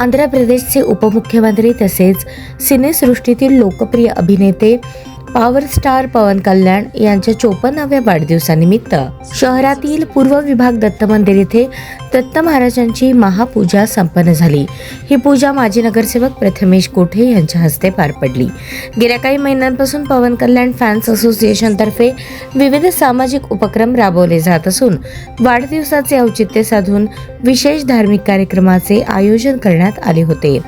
आंध्र प्रदेशचे उपमुख्यमंत्री तसेच सिनेसृष्टीतील लोकप्रिय अभिनेते पॉवर स्टार पवन कल्याण यांच्या चोपन्नाव्या वाढदिवसानिमित्त शहरातील पूर्व विभाग दत्त मंदिर येथे दत्त महाराजांची महापूजा संपन्न झाली. ही पूजा माजी नगरसेवक प्रथमेश कोठे यांच्या हस्ते पार पडली. गेल्या काही महिन्यांपासून पवन कल्याण फॅन्स असोसिएशनतर्फे विविध सामाजिक उपक्रम राबवले जात असून वाढदिवसाचे औचित्य साधून विशेष धार्मिक कार्यक्रमाचे आयोजन करण्यात आले होते.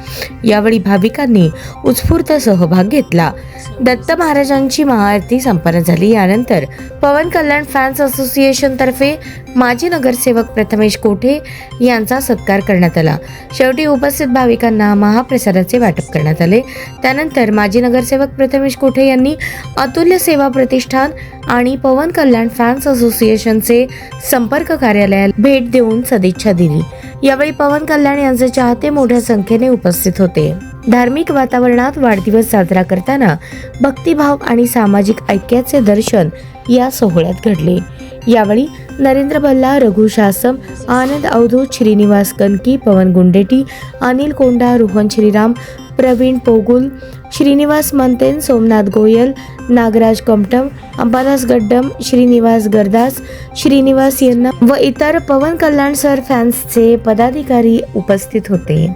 यावेळी भाविकांनी उत्स्फूर्त सहभाग घेतला. दत्त महाराज महाराजांची महाआरती संपन्न झाली. यानंतर पवन कल्याण फॅन्स असोसिएशनतर्फे माजी नगरसेवक प्रथमेश कोठे यांचा सत्कार करण्यात आला. शेवटी उपस्थित भाविकांना महाप्रसादाचे वाटप करण्यात आले. त्यानंतर माजी नगरसेवक प्रथमेश कोठे यांनी अतुल्य सेवा प्रतिष्ठान आणि पवन कल्याण फॅन्स असोसिएशनचे संपर्क कार्यालयाला भेट देऊन सदिच्छा दिली. यावेळी पवन कल्याण यांचे चाहते मोठ्या संख्येने उपस्थित होते. धार्मिक वातावरणात वाढदिवस साजरा करताना भक्तिभाव आणि सामाजिक ऐक्याचे दर्शन या सोहळ्यात घडले. यावेळी नरेंद्र भल्ला रघु शासम आनंद अवधूत श्रीनिवास कनकी पवन गुंडेटी अनिल कोंडा रोहन श्रीराम प्रवीण पोगुल श्रीनिवास मंतेन सोमनाथ गोयल नागराज कमटम अंबादास गड्डम श्रीनिवास गरदास श्रीनिवास यांना व इतर पवन कल्याण सर फॅन्सचे पदाधिकारी उपस्थित होते.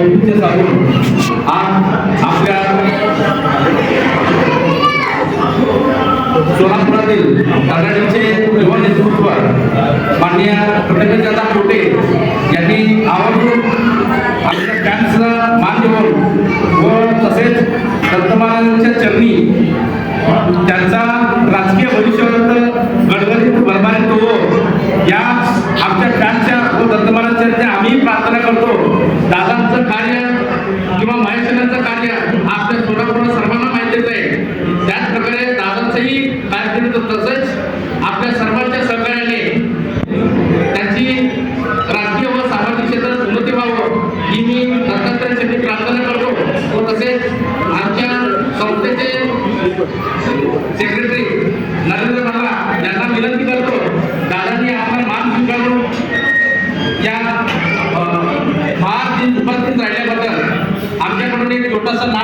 करत असतो आज आपल्या सोलापुरातील कर्नाटकचे युवा नेतृत्व माननीय प्रथमेश कोटे यांनी आवर्जून आपल्या फॅन्सला मान देऊन व तसेच दत्तमालांच्या चरणी त्यांचा राजकीय भविष्यावर गडगडीत भरभराट हो या आमच्या फॅनच्या व दत्तमालांच्या आम्ही प्रार्थना करतो दादांचं कार्य किंवा महेशांचं कार्य आपल्या सोलापूरला सर्वांना माहितीच आहे. त्याच प्रकारे दादांचंही कारकीर्द तसंच आपल्या सर्वांच्या सहकार्याने त्यांची राजकीय व सामाजिक क्षेत्रात उन्नती व्हावं ही मी दत्तात्रयांसाठी प्रार्थना करतो. व तसेच आमच्या संस्थेचे सेक्रेटरी नरेंद्र मल्ला यांना विनंती करतो. दादांनी आपला मान स्वीकारून या महान दिन उपस्थित राहिल्याबद्दल ನೋಡಿ ದೊಡ್ಡ ಸಣ್ಣ